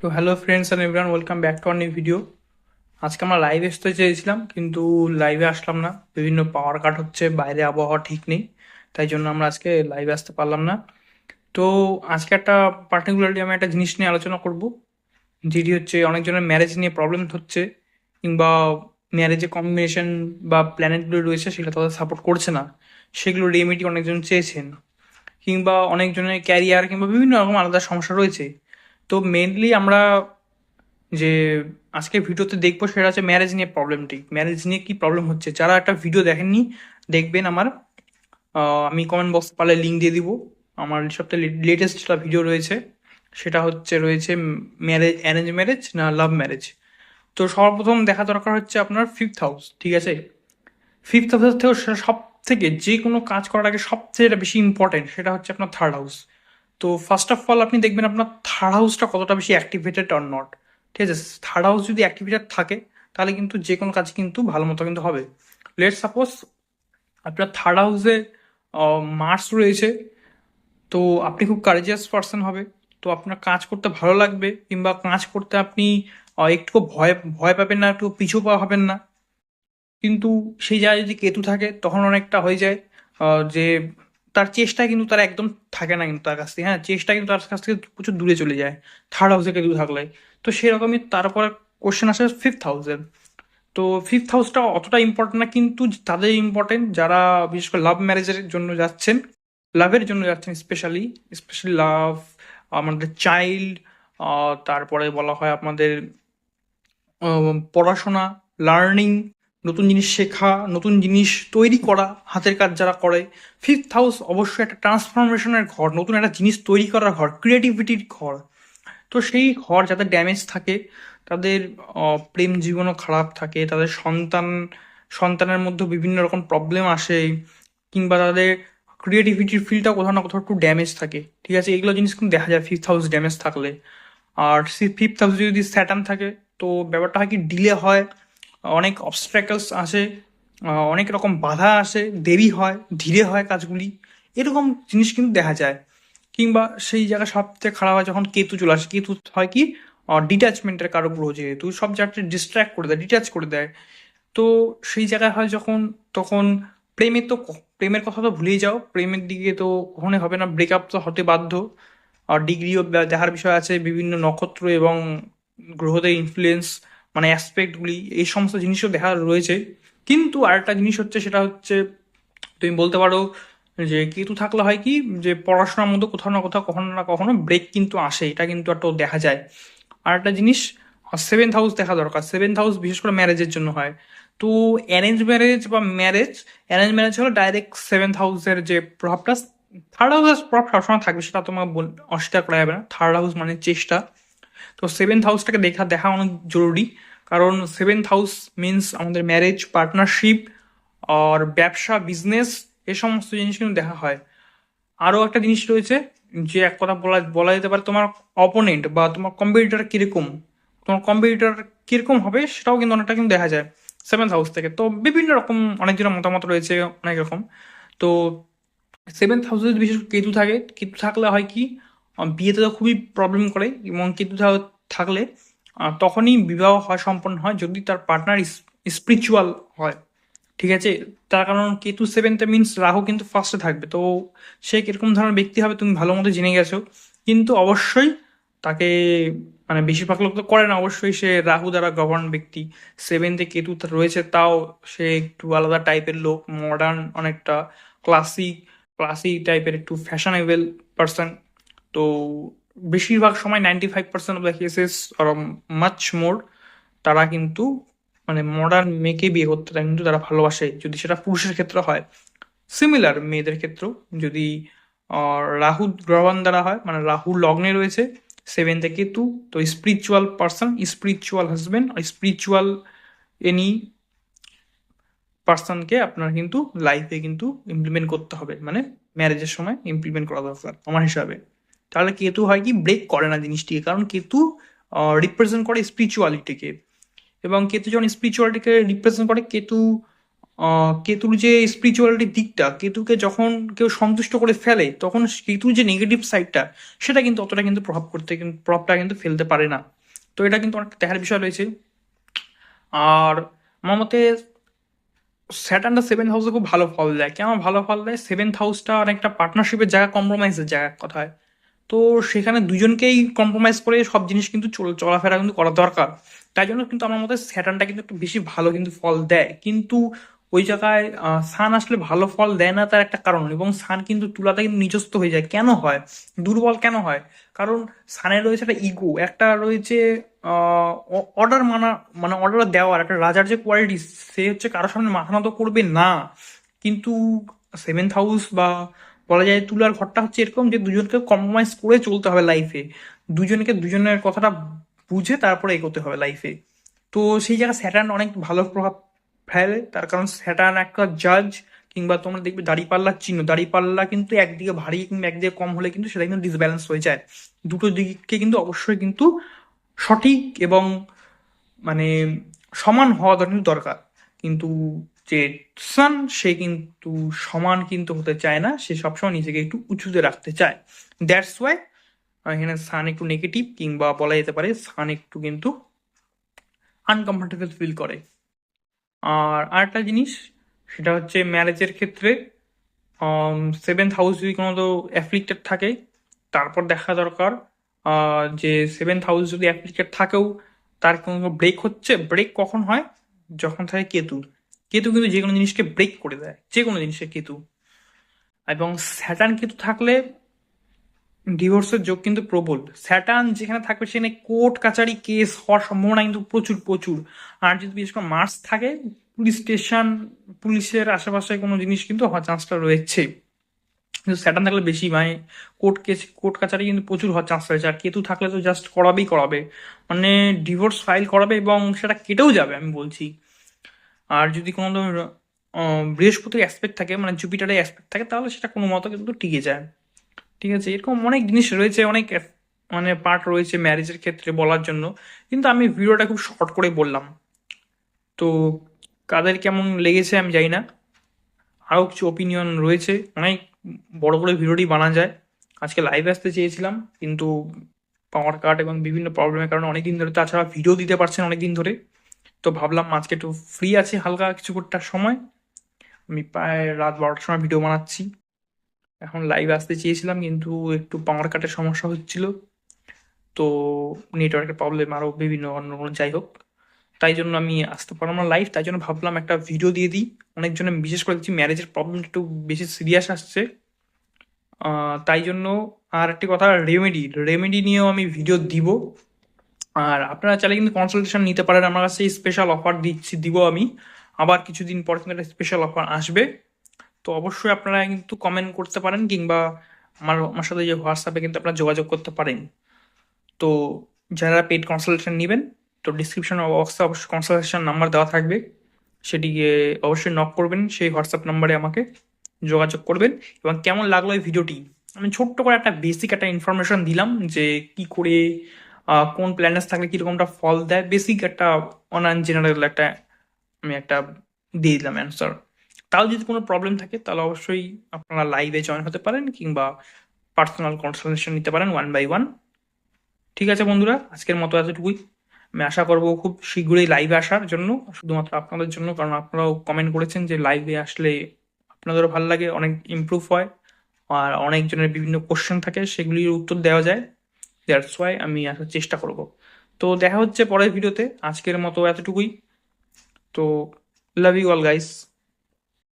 তো hello friends and everyone welcome back to our new video আজকে আমরা লাইভে আসতে চেয়েছিলাম, কিন্তু লাইভে আসলাম না। বিভিন্ন পাওয়ার কাট হচ্ছে, বাইরে আবহাওয়া ঠিক নেই, তাই জন্য আমরা আজকে লাইভে আসতে পারলাম না। তো আজকে একটা পার্টিকুলারলি আমি একটা জিনিস নিয়ে আলোচনা করব, যেটি হচ্ছে অনেকজনের ম্যারেজ নিয়ে প্রবলেম হচ্ছে, কিংবা ম্যারেজে কম্বিনেশন বা প্ল্যানেটগুলো রয়েছে, সেগুলো তাদের সাপোর্ট করছে না, সেগুলো রেমেডি অনেকজন চেয়েছেন। কিংবা অনেকজনের ক্যারিয়ার কিংবা বিভিন্ন রকম আলাদা সমস্যা রয়েছে তো মেনলি আমরা যে আজকে ভিডিওতে দেখব সেটা হচ্ছে ম্যারেজ নিয়ে প্রবলেমটি ম্যারেজ নিয়ে কি প্রবলেম হচ্ছে? যারা একটা ভিডিও দেখেননি, দেখবেন আমার। আমি কমেন্ট বক্স পালে লিঙ্ক দিয়ে দিব। আমার সবথেকে লেটেস্ট যেটা ভিডিও রয়েছে, সেটা হচ্ছে রয়েছে ম্যারেজ অ্যারেঞ্জ ম্যারেজ না লাভ ম্যারেজ তো সর্বপ্রথম দেখা দরকার হচ্ছে আপনার ফিফথ হাউস ঠিক আছে? ফিফথ হাউস থেকে সব থেকে যে কোনো কাজ করার আগে যেটা বেশি ইম্পর্টেন্ট সেটা হচ্ছে আপনার থার্ড হাউস তো ফার্স্ট অফ অল আপনি দেখবেন আপনার থার্ড হাউসটা কতটা বেশি অ্যাক্টিভেটেড অর নট ঠিক আছে? থার্ড হাউস যদি অ্যাক্টিভেটেড থাকে, তাহলে কিন্তু যে কোনো কাজ কিন্তু ভালো মতো কিন্তু হবে। লেট সাপোজ আপনার থার্ড হাউসে মার্স রয়েছে, তো আপনি খুব কারেজিয়াস পার্সন হবে, তো আপনার কাজ করতে ভালো লাগবে, কিংবা কাজ করতে আপনি একটু ভয় ভয় পাবেন না, একটু পিছু পা হবেন না। কিন্তু সেই জায়গায় যদি কেতু থাকে, তখন অনেকটা হয়ে যায় যে তার চেষ্টা কিন্তু তার একদম থাকে না কিন্তু তার কাছ থেকে হ্যাঁ চেষ্টা কিন্তু তার কাছ থেকে প্রচুর দূরে চলে যায়। থার্ড হাউসে কেতু থাকলে। তো সেরকমই তারপর কোশ্চেন আসে ফিফথ হাউসের তো ফিফথ হাউসটা অতটা ইম্পর্টেন্ট না, কিন্তু তাদের ইম্পর্টেন্ট যারা, বিশেষ করে লাভ ম্যারেজের জন্য যাচ্ছেন লাভের জন্য যাচ্ছেন স্পেশালি স্পেশালি লাভ আমাদের চাইল্ড তারপরে বলা হয় আপনাদের পড়াশোনা লার্নিং নতুন জিনিস শেখা, নতুন জিনিস তৈরি করা, হাতের কাজ যারা করে ফিফথ হাউস অবশ্যই একটা ট্রান্সফরমেশনের ঘর, নতুন একটা জিনিস তৈরি করার ঘর ক্রিয়েটিভিটির ঘর। তো সেই ঘর যাদের ড্যামেজ থাকে, তাদের প্রেম জীবনও খারাপ থাকে, তাদের সন্তান, সন্তানের মধ্যে বিভিন্ন রকম প্রবলেম আসে, কিংবা তাদের ক্রিয়েটিভিটির ফিল্ডটা কোথাও না কোথাও একটু ড্যামেজ থাকে। ঠিক আছে, এগুলো জিনিস কিন্তু দেখা যায় ফিফথ হাউস ড্যামেজ থাকলে। আর ফিফথ হাউসে যদি স্যাটার্ন থাকে, তো ব্যাপারটা হয় কি ডিলে হয় অনেক অবস্ট্রাকলস আসে অনেক রকম বাধা আসে, দেরি হয়, ধীরে হয় কাজগুলি। এরকম জিনিস কিন্তু দেখা যায়। কিংবা সেই জায়গা সবচেয়ে খারাপ হয় যখন কেতু চলে আসে। কেতু হয় কি? ডিট্যাচমেন্টের কারও গ্রহ যেহেতু সব জায়গাটা ডিস্ট্র্যাক্ট করে দেয় ডিট্যাচ করে দেয়। তো সেই জায়গায় হয় যখন, তখন প্রেমের তো প্রেমের কথা তো ভুলেই যাও। প্রেমের দিকে তো কখনোই হবে না। ব্রেকআপ তো হতে বাধ্য। আর ডিগ্রিও দেখার বিষয় আছে, বিভিন্ন নক্ষত্র এবং গ্রহদের ইনফ্লুয়েন্স মানে অ্যাসপেক্টগুলি এই সমস্ত জিনিসও দেখা রয়েছে। কিন্তু আরেকটা জিনিস হচ্ছে, সেটা হচ্ছে, তুমি বলতে পারো যে কেতু থাকলে হয় কি, যে পড়াশোনার মধ্যে কোথাও না কোথাও, কখনো না কখনো ব্রেক কিন্তু আসে, এটা কিন্তু একটা দেখা যায়। আর একটা জিনিস সেভেন্থ হাউস দেখা দরকার। সেভেন্থ হাউস বিশেষ করে ম্যারেজের জন্য হয়। তো অ্যারেঞ্জ ম্যারেজ বা ম্যারেজ অ্যারেঞ্জ ম্যারেজ হলো ডাইরেক্ট সেভেন্থ হাউসের যে প্রভাবটা থার্ড হাউসের প্রভাব সবসময় থাকবে, সেটা বল- অস্বীকার করা যাবে না। থার্ড হাউস মানে চেষ্টা। তো সেভেন্থ হাউসটাকে দেখা দেখা অনেক জরুরি। কারণ সেভেন্থ হাউস মিন্স আমাদের ম্যারেজ পার্টনারশিপ আর ব্যবসা বিজনেস এ সমস্ত জিনিস কিন্তু দেখা হয়। আরও একটা জিনিস রয়েছে যে এক কথা বলা বলা যেতে পারে তোমার অপোনেন্ট বা তোমার কম্পিটিটর কীরকম। তোমার কম্পিটিটর কীরকম হবে সেটাও কিন্তু অনেকটা কিন্তু দেখা যায় সেভেন্থ হাউস থেকে। তো বিভিন্ন রকম অনেকজনের মতামত রয়েছে, অনেক রকম। তো সেভেন্থ হাউসে বিশেষ কেতু থাকে, কেতু থাকলে হয় কি বিয়েতে তো খুবই প্রবলেম করে, এবং থা- থাকলে তখনই বিবাহ হয়, সম্পন্ন হয়, যদি তার পার্টনার স্পিরিচুয়াল হয়। ঠিক আছে? তার কারণ কেতু সেভেন্থে মিনস রাহু কিন্তু ফার্স্টে থাকবে। তো সে কীরকম ধরনের ব্যক্তি হবে, তুমি ভালো মতো জেনে গেছো। কিন্তু অবশ্যই তাকে মানে বেশিরভাগ লোক তো করে না, অবশ্যই সে রাহু দ্বারা গভর্ন ব্যক্তি। সেভেন্থে কেতু রয়েছে, তাও সে একটু আলাদা টাইপের লোক মডার্ন অনেকটা ক্লাসিক ক্লাসিক টাইপের একটু ফ্যাশনেবল পার্সন তো বেশিরভাগ সময় ninety five percent of the cases much more তারা কিন্তু মানে মডার্ন মেয়েকে বিয়ে করতে তারা কিন্তু তারা ভালোবাসে। যদি সেটা পুরুষের ক্ষেত্রে হয় সিমিলার মেয়েদের ক্ষেত্রেও। যদি রাহু গ্রহণ দ্বারা হয় মানে রাহু লগ্নে রয়েছে সেভেন্থে কেতু তো spiritual person spiritual husband spiritual any পার্সনকে আপনার কিন্তু লাইফে কিন্তু ইমপ্লিমেন্ট করতে হবে। মানে ম্যারেজের সময় ইমপ্লিমেন্ট করা দরকার, আমার হিসাবে। তাহলে কেতু হয় কি ব্রেক করে না জিনিসটিকে, কারণ কেতু রিপ্রেজেন্ট করে স্পিরিচুয়ালিটিকে এবং কেতু যখন স্পিরিচুয়ালিটিকে রিপ্রেজেন্ট করে, কেতু কেতুর যে স্পিরিচুয়ালিটির দিকটা, কেতুকে যখন কেউ সন্তুষ্ট করে ফেলে, তখন কেতুর যে নেগেটিভ সাইডটা সেটা কিন্তু অতটা কিন্তু প্রভাব করতে প্রভাবটা কিন্তু ফেলতে পারে না। তো এটা কিন্তু অনেক দেখার বিষয় রয়েছে। আর আমার মতে স্যাটার্নটা সেভেন হাউসে খুব ভালো ফল দেয়। কেমন ভালো ফল দেয়? সেভেন্থ হাউসটা অনেকটা পার্টনারশিপের জায়গা কম্প্রোমাইজের জায়গা কথায় তো সেখানে দুজনকেই কম্প্রোমাইজ করে সব জিনিস কিন্তু চলাফেরা কিন্তু করা দরকার। তাই জন্য কিন্তু আমার মতে স্যাটার্নটা কিন্তু একটু বেশি ভালো কিন্তু ফল দেয়। কিন্তু ওই জায়গায় সান আসলে ভালো ফল দেয় না তার একটা কারণ। এবং সান কিন্তু তুলাতে কিন্তু নিজস্ব হয়ে যায়। কেন হয়? দুর্বল কেন হয়? কারণ সানের রয়েছে একটা ইগো একটা রয়েছে অর্ডার মানা মানে অর্ডার দেওয়ার, একটা রাজার যে কোয়ালিটি সে হচ্ছে কারোর সামনে মাথা নত করবে না। কিন্তু সেভেন্থ হাউস বা বলা যায় তুলার ঘরটা হচ্ছে এরকম যে দুজনকে কম্প্রোমাইজ করে চলতে হবে লাইফে দুজনকে দুজনের কথাটা বুঝে তারপরে এগোতে হবে লাইফে তো সেই জায়গায় স্যাটার্ন অনেক ভালো প্রভাব ফেলে, তার কারণ স্যাটার্ন একটা জাজ কিংবা তোমরা দেখবে দাড়িপাল্লার চিহ্ন। দাড়িপাল্লা কিন্তু একদিকে ভারী কিংবা একদিকে কম হলে কিন্তু সেটা কিন্তু ডিসব্যালেন্স হয়ে যায়। দুটো দিককে কিন্তু অবশ্যই কিন্তু সঠিক এবং মানে সমান হওয়া কিন্তু দরকার। কিন্তু যে সান সে কিন্তু সমান কিন্তু হতে চায় না, সে সবসময় নিজেকে একটু উঁচুতে রাখতে চায়। দ্যাটস ওয়াই এখানে সান একটু নেগেটিভ কিংবা বলা যেতে পারে সান একটু কিন্তু আনকমফোর্টেবল ফিল করে। আর আরেকটা জিনিস, সেটা হচ্ছে ম্যারেজের ক্ষেত্রে সেভেন্থ হাউস যদি কোনো তো অ্যাফ্লিক্টেড থাকে, তারপর দেখা দরকার যে সেভেন্থ হাউস যদি অ্যাপ্লিকেট থাকেও, তার কোনো ব্রেক হচ্ছে? ব্রেক কখন হয়? যখন থাকে কেতু কেতু কিন্তু যে কোনো জিনিসকে ব্রেক করে দেয়, যে কোনো জিনিসের কেতু। এবং স্যাটার্ন কেতু থাকলে ডিভোর্সের যোগ কিন্তু প্রবল। স্যাটার্ন যেখানে থাকবে সেখানে কোর্ট, কাচারি কেস হওয়ার সম্ভাবনা কিন্তু প্রচুর প্রচুর। আর যদি বিশেষ করে মার্চ থাকে, পুলিশ স্টেশন, পুলিশের আশেপাশে কোনো জিনিস কিন্তু হওয়ার চান্সটা রয়েছে। কিন্তু স্যাটার্ন থাকলে বেশি মানে কোর্ট কেস, কোর্ট কাছারি কিন্তু প্রচুর হওয়ার চান্স রয়েছে। আর কেতু থাকলে তো জাস্ট করাবেই করাবে। মানে ডিভোর্স ফাইল করাবে এবং সেটা কেটেও যাবে, আমি বলছি। আর যদি কোনো ধরনের, বৃহস্পতির অ্যাসপেক্ট থাকে মানে জুপিটারের অ্যাসপেক্ট থাকে তাহলে সেটা কোনো মতো কিন্তু টিকে যায়। ঠিক আছে? এরকম অনেক জিনিস রয়েছে অনেক মানে পার্ট রয়েছে ম্যারেজের ক্ষেত্রে বলার জন্য। কিন্তু আমি ভিডিওটা খুব শর্ট করে বললাম। তো কাদের কেমন লেগেছে আমি জানি না। আরও কিছু ওপিনিয়ন রয়েছে। অনেক বড় করে ভিডিওটি বানা যায়। আজকে লাইভে আসতে চেয়েছিলাম কিন্তু পাওয়ার কাট এবং বিভিন্ন প্রবলেমের কারণে অনেক দিন ধরে তাছাড়া ভিডিও দিতে পারছেন অনেক দিন ধরে। তো ভাবলাম আজকে একটু ফ্রি আছে হালকা কিছু করটার সময়। আমি প্রায় রাত বারোটার সময় ভিডিও বানাচ্ছি। এখন লাইভ আসতে চেয়েছিলাম কিন্তু একটু পাওয়ার কাটের সমস্যা হচ্ছিল। তো নেটওয়ার্কের প্রবলেম আরও বিভিন্ন অন্য কোনো যাই হোক। তাই জন্য আমি আসতে পারলাম না লাইভ তাই জন্য ভাবলাম একটা ভিডিও দিয়ে দিই। অনেকজনে বিশেষ করে দেখছি ম্যারেজের প্রবলেম একটু বেশি সিরিয়াস আসছে। তাই জন্য আর একটি কথা রেমেডি রেমেডি নিয়েও আমি ভিডিও দিব। আর আপনারা চাইলে কিন্তু কনসালটেশন নিতে পারেন। আমার কাছে স্পেশাল অফার দিচ্ছি, দিব আমি। আবার কিছুদিন পর কিন্তু একটা স্পেশাল অফার আসবে। তো অবশ্যই আপনারা কিন্তু কমেন্ট করতে পারেন কিংবা আমার আমার সাথে যে হোয়াটসঅ্যাপে কিন্তু আপনারা যোগাযোগ করতে পারেন। তো যারা পেড কনসালটেশন নেবেন, তো ডিসক্রিপশন বক্সে অবশ্যই কনসালটেশন নাম্বার দেওয়া থাকবে। সেটিকে অবশ্যই নক করবেন, সেই হোয়াটসঅ্যাপ নাম্বারে আমাকে যোগাযোগ করবেন। এবং কেমন লাগল এই ভিডিওটি? আমি ছোট্ট করে একটা বেসিক একটা ইনফরমেশন দিলাম যে কি করে কোন প্ল্যানেটস থাকলে কিরকমটা ফল দেয়? বেসিক একটা অনান জেনারেল একটা, আমি একটা দিয়ে দিলাম অ্যান্সার তাও যদি কোনো প্রবলেম থাকে, তাহলে অবশ্যই আপনারা লাইভে জয়েন হতে পারেন কিংবা পার্সোনাল কনসালটেশন নিতে পারেন ওয়ান বাই ওয়ান ঠিক আছে বন্ধুরা, আজকের মতো এতটুকুই। আমি আশা করব খুব শীঘ্রই লাইভে আসার জন্য, শুধুমাত্র আপনাদের জন্য, কারণ আপনারাও কমেন্ট করেছেন যে লাইভে আসলে আপনাদেরও ভালো লাগে, অনেক ইমপ্রুভ হয়, আর অনেকজনের বিভিন্ন কোশ্চেন থাকে, সেগুলির উত্তর দেওয়া যায়। দ্যাটস ওয়াই আমি আসার চেষ্টা করব। তো দেখা হচ্ছে পরের ভিডিওতে। আজকের মতো এতটুকুই। তো লাভ ইউ অল গাইস